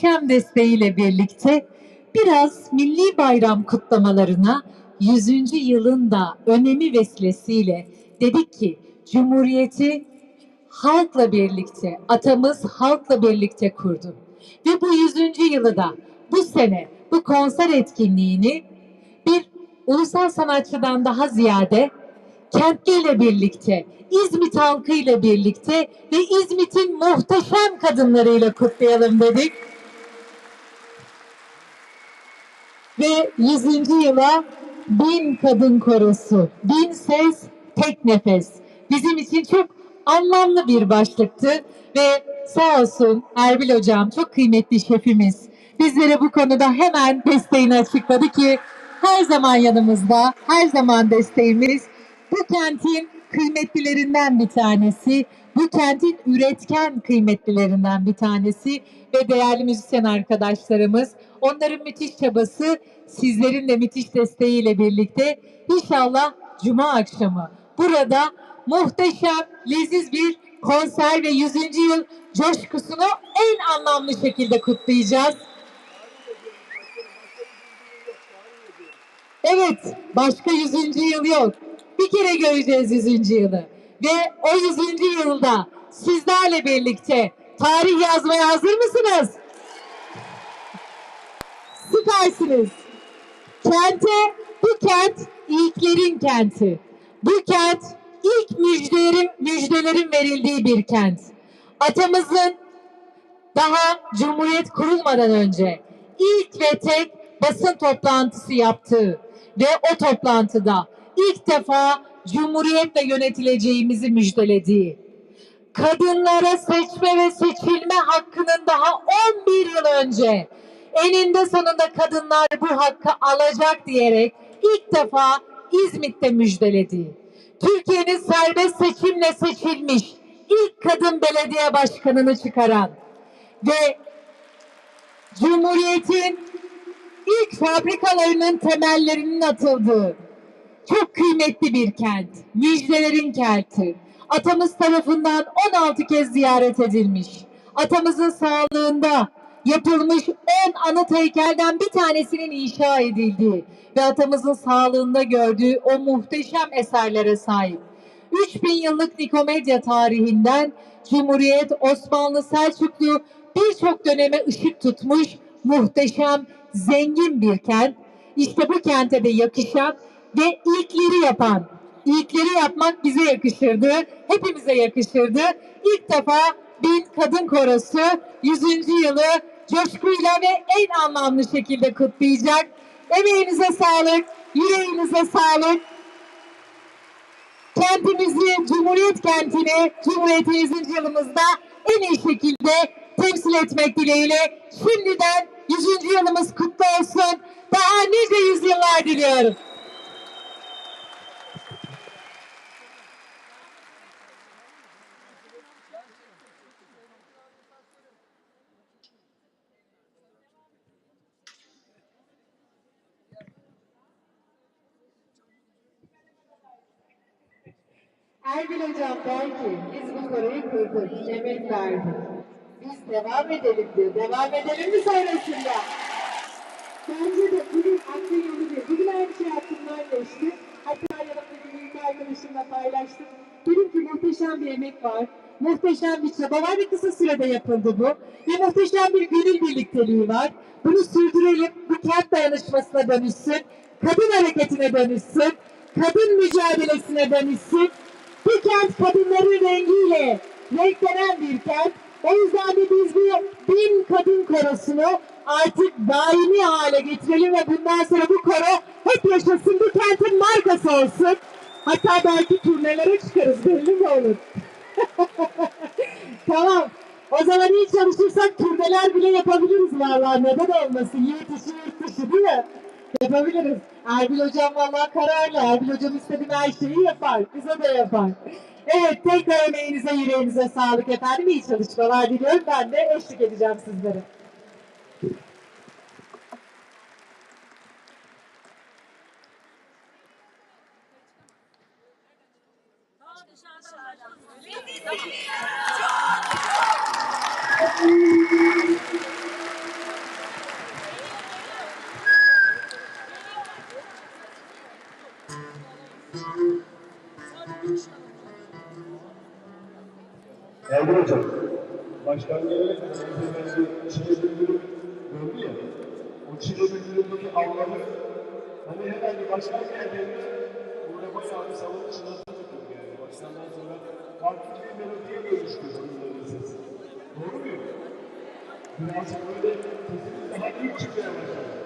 Kem desteğiyle birlikte biraz milli bayram kutlamalarına 100. yılın da önemi vesilesiyle dedik ki Cumhuriyeti halkla birlikte, atamız halkla birlikte kurdu. Ve bu 100. yılı da bu sene bu konser etkinliğini bir ulusal sanatçıdan daha ziyade kentliyle birlikte, İzmit halkıyla birlikte ve İzmit'in muhteşem kadınlarıyla kutlayalım dedik. Ve 100. yıla bin kadın korosu, bin ses, tek nefes. Bizim için çok anlamlı bir başlıktı ve sağ olsun Erbil Hocam çok kıymetli şefimiz bizlere bu konuda hemen desteğini açıkladı ki her zaman yanımızda, her zaman desteğimiz. Bu kentin kıymetlilerinden bir tanesi, bu kentin üretken kıymetlilerinden bir tanesi ve değerli müzisyen arkadaşlarımız. Onların müthiş çabası sizlerin de müthiş desteğiyle birlikte inşallah Cuma akşamı burada muhteşem, leziz bir konser ve 100. yıl coşkusunu en anlamlı şekilde kutlayacağız. Evet, başka 100. yıl yok. Bir kere göreceğiz 100. yılı. Ve o 100. yılda sizlerle birlikte tarih yazmaya hazır mısınız? Süpersiniz. Kente, bu kent ilklerin kenti. Bu kent ilk müjdelerin, müjdelerin verildiği bir kent. Atamızın daha Cumhuriyet kurulmadan önce ilk ve tek basın toplantısı yaptığı ve o toplantıda ilk defa Cumhuriyetle yönetileceğimizi müjdelediği, kadınlara seçme ve seçilme hakkının daha 11 yıl önce eninde sonunda kadınlar bu hakkı alacak diyerek ilk defa İzmit'te müjdelediği, Türkiye'nin serbest seçimle seçilmiş ilk kadın belediye başkanını çıkaran ve Cumhuriyet'in ilk fabrikalarının temellerinin atıldığı çok kıymetli bir kent, müjdelerin kenti. Atamız tarafından 16 kez ziyaret edilmiş. Atamızın sağlığında yapılmış 10 anıt heykelden bir tanesinin inşa edildiği ve atamızın sağlığında gördüğü o muhteşem eserlere sahip. 3000 yıllık Nikomedya tarihinden Cumhuriyet, Osmanlı, Selçuklu birçok döneme ışık tutmuş muhteşem, zengin bir kent. İşte bu kente de yakışan ve ilkleri yapan, ilkleri yapmak bize yakışırdı, hepimize yakışırdı. İlk defa bin kadın korosu 100. yılı coşkuyla ve en anlamlı şekilde kutlayacak. Emeğinize sağlık, yüreğinize sağlık. Kentimizi, Cumhuriyet kentini, Cumhuriyet'in 100. yılımızda en iyi şekilde temsil etmek dileğiyle şimdiden 100. yılımız kutlu olsun. Daha nice yüzyıllar diliyorum. Erbil Hocam der ki biz bu konuyu kurduk, emek verdik. Biz devam edelim diyor. Devam edelim mi sonrasında? Bence de bugün aklın yolu bir. Bugün aynı şey aklımdan geçti. Hatta yanımda bir büyük arkadaşımla paylaştım. Dedim ki muhteşem bir emek var. Muhteşem bir çaba var ve kısa sürede yapıldı bu. Ve muhteşem bir gönül birlikteliği var. Bunu sürdürelim. Bu kent dayanışmasına dönüşsün. Kadın hareketine dönüşsün. Kadın mücadelesine dönüşsün. Bu kent kadınların rengiyle renklenen bir kent. O yüzden de biz bu bin kadın korosunu artık daimi hale getirelim ve bundan sonra bu koro hep yaşasın, bu kentin markası olsun. Hatta belki turnelere çıkarız, belli mi olur? tamam. O zaman iyi çalışırsak turneler bile yapabiliriz vallahi. Neden olmasın? Yurt dışı, yurt dışı değil mi? Yapabiliriz. Erbil Hocam vallahi kararlı. Erbil Hocam istediğin her şeyi yapar. Bize de yapar. Evet tekrar emeğinize yüreğinize sağlık efendim. İyi çalışmalar diliyorum. Ben de eşlik edeceğim sizlere. Günaydın hocam. Başkan ben bir çile bildirim gördü ya. O çile bildirimdeki anlamı hani herhalde başkan geldiğinde burada bayağı bir salon çınlatırdık yani. Başkandan sonra farklı bir melodiye dönüştü. Doğru muyum? Birazcık böyle sesimiz daha büyük çıkmaya başladı.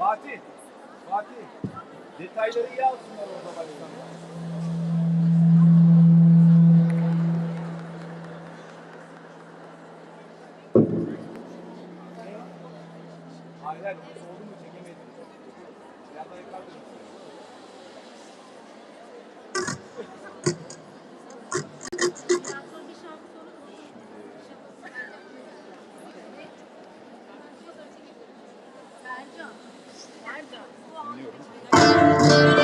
Fatih, Fatih. Detayları iyi alsınlar orada başkanlar. Hayır, hayır, mu çekemedim. Ercan. Ercan. Bu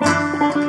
Música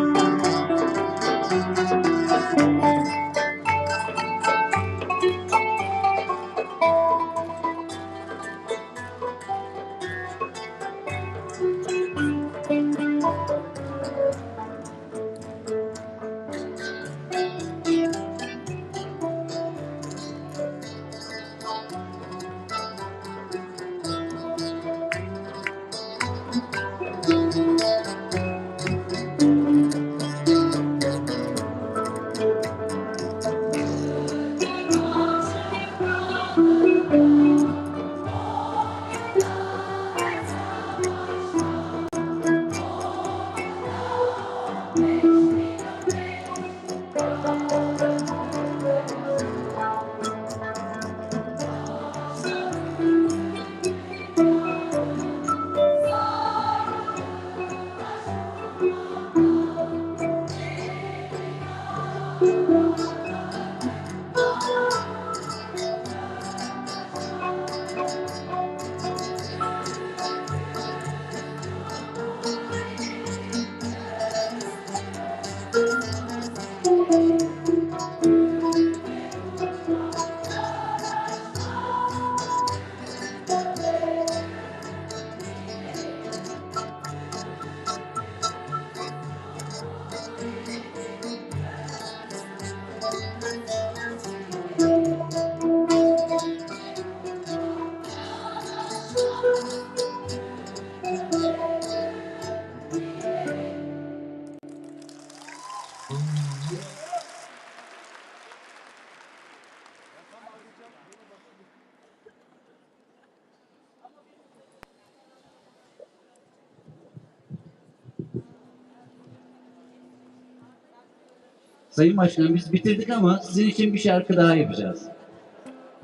Sayın Başkanım biz bitirdik ama sizin için bir şarkı daha yapacağız.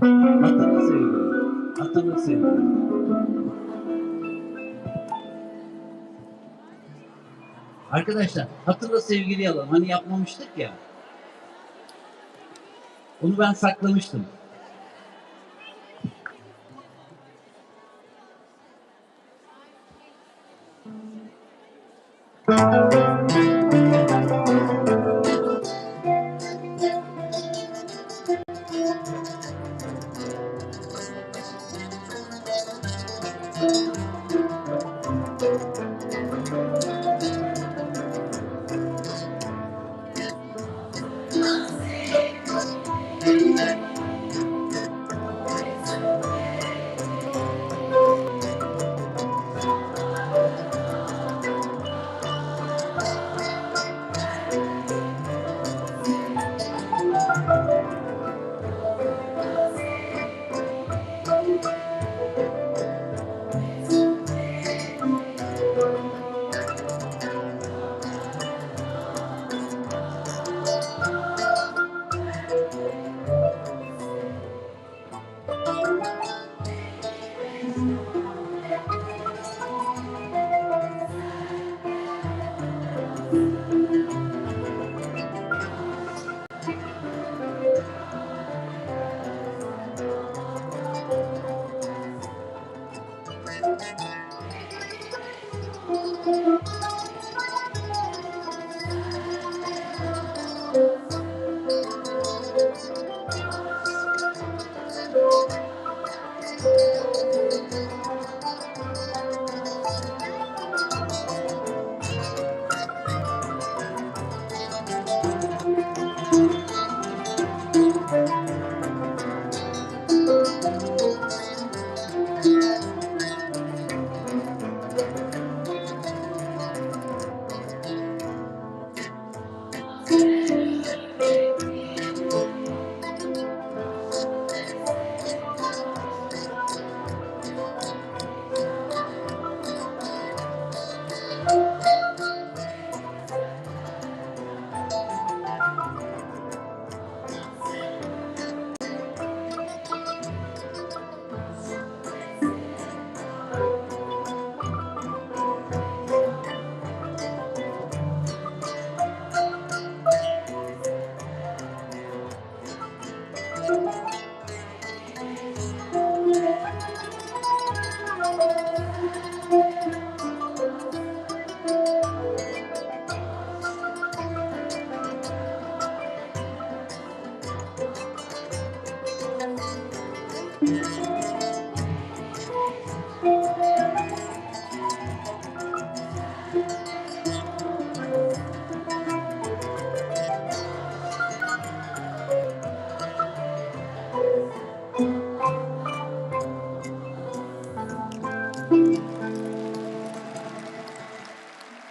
Atanı seviyorum. Atanı seviyorum. Arkadaşlar hatırla sevgili yalan hani yapmamıştık ya. Onu ben saklamıştım.